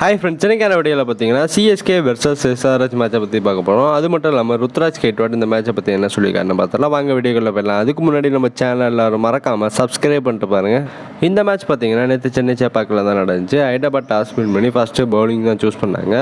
Hi friends சென்னைக்கான வீடியோவில் பார்த்தீங்கன்னா CSK versus SRS மேட்சை பற்றி பார்க்க போகிறோம் அது மட்டும் இல்லாமல் ருத்ராஜ் கேட்வாட் இந்த மேட்சை பற்றி என்ன சொல்லியிருக்காருன்னு பார்த்தலாம் வாங்க வீடியோக்குள்ள போயிடலாம். அதுக்கு முன்னாடி நம்ம சேனல் எல்லாரும் மறக்காமல் சப்ஸ்கிரைப் பண்ணிட்டு பாருங்கள் இந்த மேட்ச் பார்த்தீங்கன்னா நேற்று சென்னை சேப்பாக்கில் தான் நடந்துச்சு. ஹைதராபாத் டாஸ் வின் பண்ணி ஃபஸ்ட்டு பவுலிங் தான் சூஸ் பண்ணாங்க.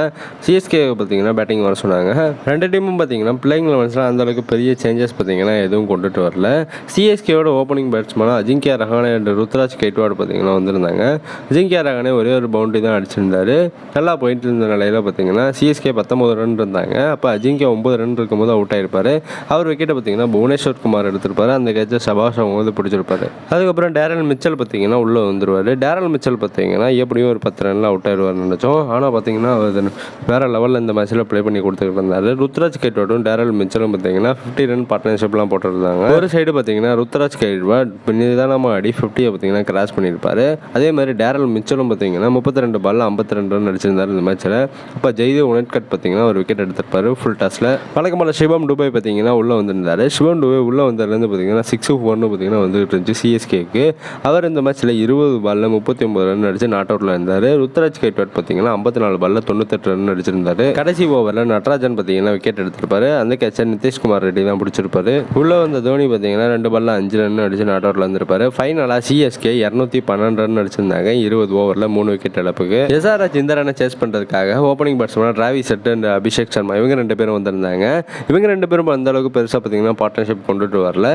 சிஎஸ்கே பார்த்தீங்கன்னா பேட்டிங் வர சொன்னாங்க. ரெண்டு டீமும் பார்த்தீங்கன்னா பிளேயிங் லெவன்ஸில் அந்தளவுக்கு பெரிய சேஞ்சஸ் பார்த்தீங்கன்னா எதுவும் கொண்டுட்டு வரல. சிஎஸ்கேவோட ஓப்பனிங் பேட்ஸ்மேனாக அஜிங்கியா ரஹானே அண்ட் ருத்ராஜ் கேட்வாட் பார்த்தீங்கன்னா வந்திருந்தாங்க. அஜிங்கியா ரஹானே ஒரே ஒரு பவுண்டரி தான் அடிச்சிருந்தாரு. நல்லா போயிட்டு இருந்த நிலையில் பார்த்தீங்கன்னா சிஎஸ்கே பத்தொம்பது ரன் இருந்தாங்க. அப்போ அஜிங்கே ஒம்பது ரன் இருக்கும்போது அவுட் ஆகிருப்பார் அவர் விக்கெட்டை பார்த்தீங்கன்னா புவனேஸ்வர் குமார் எடுத்திருப்பார். அந்த கேட்சை சபாஷ் அவங்க வந்து பிடிச்சிருப்பாரு. அதுக்கப்புறம் டேரல் மிச்சல் பார்த்தீங்கன்னா உள்ளே வந்துருவார். டேரல் மிச்சல் பார்த்தீங்கன்னா எப்படியும் ஒரு பத்து ரன்ல அவுட் ஆயிடுவார்னு நினச்சோம். ஆனால் பார்த்தீங்கன்னா அவர் வேறு லெவலில் இந்த மேட்ச்சில் ப்ளே பண்ணி கொடுத்துட்டு இருந்தார். ருத்ராஜ் கேட்வாட்டும் டேரல் மிச்சலும் பார்த்தீங்கன்னா ஃபிஃப்டி ரன் பார்ட்னர்ஷிப்லாம் போட்டுருந்தாங்க. ஒரு சைடு பார்த்தீங்கன்னா ருத்ராஜ் கேட்வாட் நிதானமாக அடி ஃபிஃப்டியை பார்த்தீங்கன்னா கிராஸ் பண்ணியிருப்பாரு. அதே மாதிரி டேரல் மிச்சலும் பார்த்தீங்கன்னா முப்பத்தி ரெண்டு பாலில் ஐம்பத்தி ரெண்டு ரன் அடிச்சிருந்தாரு இந்த மேட்ச்சில் அப்போ ஜெய்தேவ் உனட்கட் பார்த்தீங்கன்னா ஒரு விக்கெட் எடுத்திருப்பாரு ஃபுல் டாஸில் வழக்கமான சிவம் டுபை பார்த்தீங்கன்னா உள்ளே வந்திருந்தார். சிவம் டுபை உள்ளே வந்ததுலேருந்து பார்த்தீங்கன்னா சிக்ஸ் ஒன்று பார்த்தீங்கன்னா வந்துகிட்டு இருந்துச்சு சிஎஸ்கேக்கு அவர் இந்த மேட்ச்சில் இருபது பாலில் முப்பத்தி ஒம்பது ரன் அடிச்சு நாட் அவுட்டில் இருந்தார். ருத்ராஜ் கேட்வாட் பார்த்தீங்கன்னா ஐம்பத்தி நாலு பாலில் தொண்ணூத்தெட்டு ரன் அடிச்சிருந்தாரு. கடைசி ஓவரில் நட்ராஜன் பார்த்தீங்கன்னா விக்கெட் எடுத்திருப்பாரு. அந்த கேட்சர் நிதிஷ்குமார் ரெட்டி தான் பிடிச்சிருப்பாரு. உள்ளே வந்த தோனி பார்த்தீங்கன்னா ரெண்டு பாலில் அஞ்சு ரன் அடிச்சு நாட் அவுட்டில் வந்திருப்பாரு. ஃபைனலாக சிஎஸ்கே இரநூத்தி பன்னெண்டு ரன் அடிச்சிருந்தாங்க. இருபது ஓவரில் மூணு விக்கெட் இழப்புக்கு. எஸ்ஆர்எச் இந்த ரன்னை சேஸ் பண்ணுறதுக்காக opening batsman Travis Head and Abhishek Sharma இவங்க ரெண்டு பேரும் வந்திருந்தாங்க. இவங்க ரெண்டு பேரும் அந்த அளவுக்கு பெருசாக பார்த்தீங்கன்னா பார்ட்னர்ஷிப் கொண்டுட்டு வரல.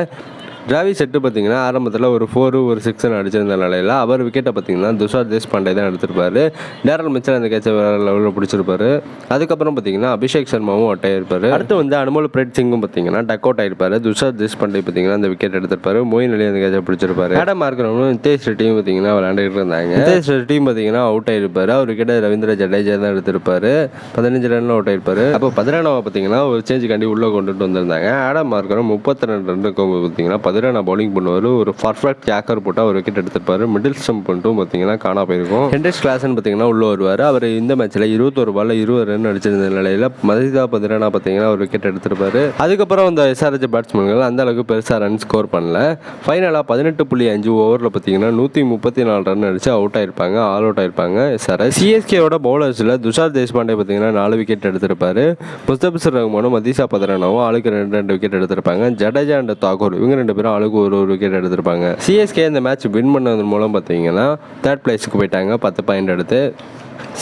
டிராவி செட்டு பார்த்தீங்கன்னா ஆரம்பத்தில் ஒரு ஃபோரு ஒரு சிக்ஸ்னு அடிச்சிருந்த நிலையில் அவர் விக்கெட்டை பார்த்தீங்கன்னா துஷார் தேஷ்பாண்டே தான் எடுத்திருப்பாரு. டேரல் மிச்சல் அந்த கேட்சை வேறு லெவலில் பிடிச்சிருப்பாரு. அதுக்கப்புறம் பார்த்தீங்கன்னா அபிஷேக் சர்மாவும் அவுட் ஆயிருப்பாரு. அடுத்து வந்து அனுமல் பிரேட் சிங்கும் பார்த்தீங்கன்னா டக் அவுட் ஆகிருப்பார் துஷார் தேஷ்பாண்டே பார்த்தீங்கன்னா அந்த விக்கெட் எடுத்திருப்பாரு. மோயின் அலி அந்த கேட்சை பிடிச்சிருப்பாரு. ஆடம் மார்க்கரவனும் நிதேஷ் ரெட்டியும் பார்த்தீங்கன்னா விளையாண்டுட்டு இருந்தாங்க. நிதேஷ் ரெட்டியும் பார்த்தீங்கன்னா அவுட் ஆகிருப்பார் அவர் விக்கெட்டை ரவீந்திர ஜடேஜா தான் எடுத்திருப்பார். பதினஞ்சு ரன்ல அவுட் ஆகிருப்பார் அப்போ பதினேழாவை பார்த்தீங்கன்னா ஒரு சேஞ்ச் கண்டி உள்ளே கொண்டுட்டு வந்திருந்தாங்க. ஆடம் மார்க்கரும் முப்பத்தி ரெண்டு ரன் பார்த்தீங்கன்னா பார்த்தீங்கன்னா நான் பவுலிங் பண்ணுவார் ஒரு பர்ஃபெக்ட் ஜாக்கர் போட்டு அவர் விக்கெட் எடுத்திருப்பார். மிடில் ஸ்டம்ப் பண்ணிட்டும் பார்த்தீங்கன்னா காணா போயிருக்கும். ஹெண்டர்ஸ் கிளாஸ்னு பார்த்தீங்கன்னா உள்ள வருவார். அவர் இந்த மேட்ச்சில் இருபத்தொரு பால்ல இருபது ரன் அடிச்சிருந்த நிலையில் மதிதா பதிரானா பார்த்தீங்கன்னா ஒரு விக்கெட் எடுத்திருப்பாரு. அதுக்கப்புறம் அந்த எஸ்ஆர்எச் பேட்ஸ்மேன்கள் அந்த அளவுக்கு பெருசாக ரன் ஸ்கோர் பண்ணல. ஃபைனலாக பதினெட்டு புள்ளி அஞ்சு ஓவரில் பார்த்தீங்கன்னா நூற்றி முப்பத்தி நாலு ரன் அடிச்சு அவுட் ஆயிருப்பாங்க ஆல் அவுட் ஆயிருப்பாங்க எஸ்ஆர்எஸ் சிஎஸ்கேவோட பவுலர்ஸில் துஷார் தேஷ்பாண்டே பார்த்தீங்கன்னா நாலு விக்கெட் எடுத்திருப்பாரு. முஸ்தபிசர் ரஹ்மானும் மதிசா பதிரானாவும் ஆளுக்கு ரெண்டு ரெண்டு விக்கெட் எடுத்திருப்பாங்க. ஜடேஜா அண்ட் தாகூர் இவங்க ரெண்டு பேரும் ஆளுக்கு ஒரு ஒரு விக்கெட் எடுத்திருப்பாங்க. சிஎஸ்கே இந்த மேட்ச் வின் பண்ணதன் மூலம் பார்த்தீங்கன்னா தேர்ட் பிளேஸுக்கு போயிட்டாங்க. பத்து பாயிண்ட் எடுத்து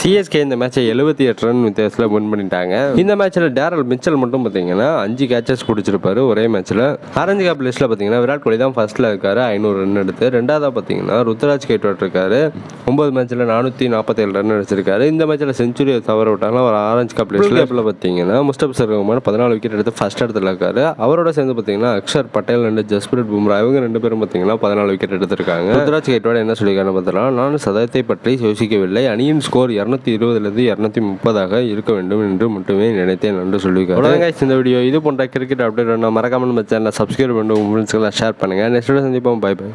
சிஎஸ்கே இந்த மேட்சை எழுபத்தி எட்டு ரன் வித்தியாசத்தில் வின் பண்ணிட்டாங்க. இந்த மேட்ச்சில் டேரல் மிச்சல் மட்டும் பார்த்தீங்கன்னா அஞ்சு கேச்சஸ் பிடிச்சிருப்பாரு ஒரே மேட்ச்சில் ஆரஞ்சு கேப் லிஸ்ட்டில் பார்த்தீங்கன்னா விராட் கோலி தான் ஃபர்ஸ்ட்டில் இருக்காரு ஐநூறு ரன் எடுத்து. ரெண்டாவதாக பார்த்தீங்கன்னா ருத்ராஜ் கேட்வாட் இருக்காரு ஒன்பது மேட்ச்சில் நானூற்றி நாற்பத்தேழு ரன் அடிச்சிருக்காரு. இந்த மேட்ச்சில் செஞ்சுரி தவற விட்டாலும் அவர் ஆரஞ்சு கப் லிஸ்ட்டில் பார்த்தீங்கன்னா முஸ்தபிசர் ரஹ்மான் பதினாலு விக்கெட் எடுத்து ஃபர்ஸ்ட் இடத்துல இருக்காரு. அவரோட சேர்ந்து பார்த்தீங்கன்னா அக்ஷர் பட்டேல் அண்ட் ஜஸ்பிரிட் பும்ரா இவங்க ரெண்டு பேரும் பார்த்தீங்கன்னா பதினாலு விக்கெட் எடுத்திருக்காங்க. ருத்ராஜ் கேட்வாட் என்ன சொல்லியிருக்காருன்னு பார்த்தலாம் நான் சதத்தை பற்றி யோசிக்கவில்லை. அணியின் ஸ்கோர் இரநூத்தி இருபதுலேருந்து இரநூத்தி முப்பதாக இருக்க வேண்டும் என்று மட்டுமே நினைத்தேன். என்று சொல்லியிருக்காரு அவ்வளோதான் இந்த வீடியோ இது போன்ற கிரிக்கெட் அப்டேட் நான் மறக்காமல் நம்ம சேனலை சப்ஸ்கிரைப் பண்ணி உங்கள் ஃப்ரெண்ட்ஸ்க்கெல்லாம் ஷேர் பண்ணுங்கள் நெக்ஸ்ட் சந்திப்போம். Bye bye